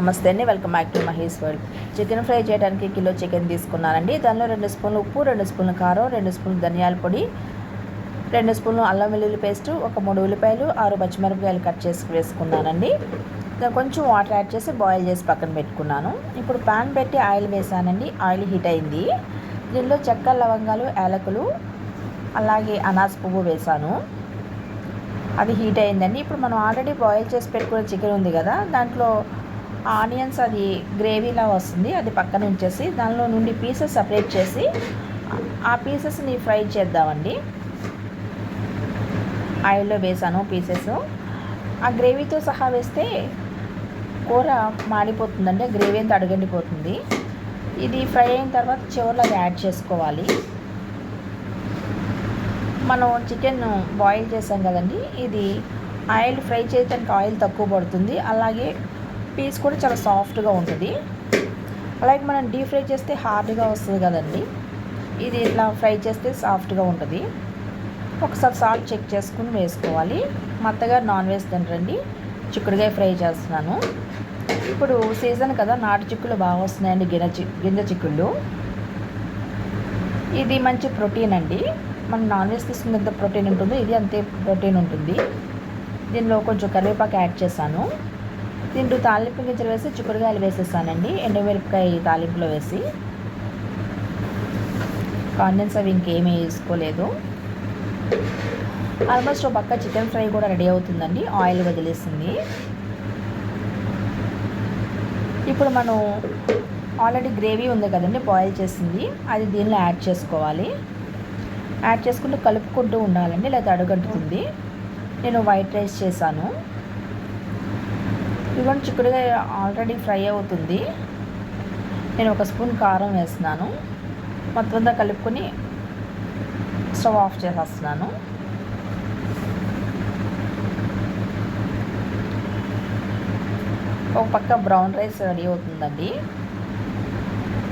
నమస్తే అండి welcome back to Mahesh world. Chicken fry చేయడానికి కిలో చికెన్ తీసుకున్నానండి. దానిలో రెండు స్పూన్లు ఉప్పు రెండు స్పూన్లు కారం రెండు స్పూన్లు ధనియాల పొడి రెండు స్పూన్లు అల్లం వెల్లుల్లి పేస్ట్ ఒక మూడు ఉల్లిపాయలు ఆరు పచ్చిమిరపకాయలు కట్ చేసి వేసుకున్నానండి. కొంచెం వాటర్ యాడ్ చేసి బాయిల్ చేసి పక్కన పెట్టుకున్నాను. ఇప్పుడు ప్యాన్ పెట్టి ఆయిల్ వేసానండి. ఆయిల్ హీట్ అయింది. దీనిలో చెక్క లవంగాలు యాలకులు అలాగే అనాస్ పువ్వు వేసాను. అది హీట్ అయిందండి. ఇప్పుడు మనం ఆల్రెడీ బాయిల్ చేసి పెట్టుకున్న చికెన్ ఉంది కదా దాంట్లో ఆనియన్స్ అది గ్రేవీలా వస్తుంది అది పక్కన ఉంచేసి దానిలో నుండి పీసెస్ సపరేట్ చేసి ఆ పీసెస్ని ఫ్రై చేద్దామండి. ఆయిల్లో వేసాను పీసెస్. ఆ గ్రేవీతో సహా వేస్తే కూర మాడిపోతుందండి గ్రేవీ అంతా అడుగండిపోతుంది. ఇది ఫ్రై అయిన తర్వాత చివరిలో అది యాడ్ చేసుకోవాలి. మనం చికెన్ బాయిల్ చేసాం కదండి ఇది ఆయిల్ ఫ్రై చేయడానికి ఆయిల్ తక్కువ పడుతుంది అలాగే పీస్ కూడా చాలా సాఫ్ట్గా ఉంటుంది. అలాగే మనం డీప్ ఫ్రై చేస్తే హార్డ్గా వస్తుంది కదండి. ఇది ఇట్లా ఫ్రై చేస్తే సాఫ్ట్గా ఉంటుంది. ఒకసారి సాల్ట్ చెక్ చేసుకుని వేసుకోవాలి. మత్తగా నాన్ వెజ్ తింటండి చిక్కుడుకాయ ఫ్రై చేస్తున్నాను. ఇప్పుడు సీజన్ కదా నాటు చిక్కులు బాగా వస్తున్నాయండి గింజ చి గింజ చిక్కుళ్ళు. ఇది మంచి ప్రోటీన్ అండి. మనం నాన్ వెజ్ తీసుకున్నంత ప్రోటీన్ ఉంటుందో ఇది అంతే ప్రోటీన్ ఉంటుంది. దీనిలో కొంచెం కరివేపాకు యాడ్ చేశాను. దీంట్లో తాలింపు గింజలు వేసి చిక్కుడుకాయలు వేసేస్తానండి. ఎండుమిరపకాయ తాలింపులో వేసి. కాండెన్స్ అవి ఇంకేమీ వేసుకోలేదు. ఆల్మోస్ట్ ఒక పక్క చికెన్ ఫ్రై కూడా రెడీ అవుతుందండి. ఆయిల్ వదిలేసింది. ఇప్పుడు మనం ఆల్రెడీ గ్రేవీ ఉంది కదండి బాయిల్ చేసింది. అది దీనిలో యాడ్ చేసుకోవాలి. యాడ్ చేసుకుంటూ కలుపుకుంటూ ఉండాలండి లేదా అడుగంటుతుంది. నేను వైట్ రైస్ చేశాను. ఇవ్వండి చిక్కుడుగా ఆల్రెడీ ఫ్రై అవుతుంది. నేను ఒక స్పూన్ కారం వేస్తున్నాను. మొత్తం అంతా కలుపుకొని స్టవ్ ఆఫ్ చేసేస్తున్నాను. ఒక పక్క బ్రౌన్ రైస్ రెడీ అవుతుందండి.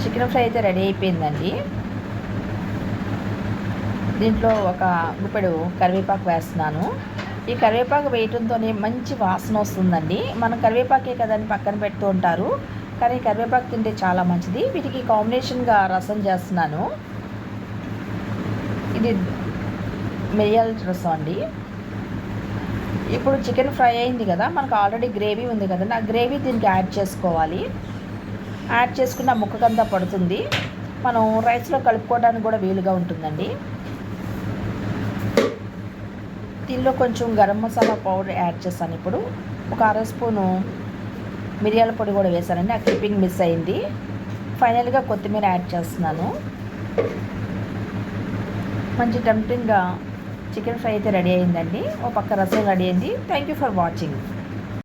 చికెన్ ఫ్రై అయితే రెడీ అయిపోయిందండి. దీంట్లో ఒక గుప్పెడు కరివేపాకు వేస్తున్నాను. ఈ కరివేపాకు వేయటంతోనే మంచి వాసన వస్తుందండి. మనం కరివేపాకే కదని పక్కన పెడుతూ ఉంటారు. కానీ కరివేపాకు తింటే చాలా మంచిది. వీటికి కాంబినేషన్గా రసం చేస్తున్నాను. ఇది మిరియాల రసం అండి. ఇప్పుడు చికెన్ ఫ్రై అయింది కదా మనకు ఆల్రెడీ గ్రేవీ ఉంది కదండి. ఆ గ్రేవీ దీనికి యాడ్ చేసుకోవాలి. యాడ్ చేసుకున్న ముక్కకంతా పడుతుంది. మనం రైస్లో కలుపుకోవడానికి కూడా వీలుగా ఉంటుందండి. దీనిలో కొంచెం గరం మసాలా పౌడర్ యాడ్ చేస్తాను ఇప్పుడు. ఒక అర స్పూను మిరియాల పొడి కూడా వేసానండి ఆ క్లిప్పింగ్ మిస్ అయింది. ఫైనల్గా కొత్తిమీర యాడ్ చేస్తున్నాను. మంచి టెంప్టింగ్గా చికెన్ ఫ్రై అయితే రెడీ అయిందండి. ఒక పక్క రసం రెడీ అయింది. Thank you for watching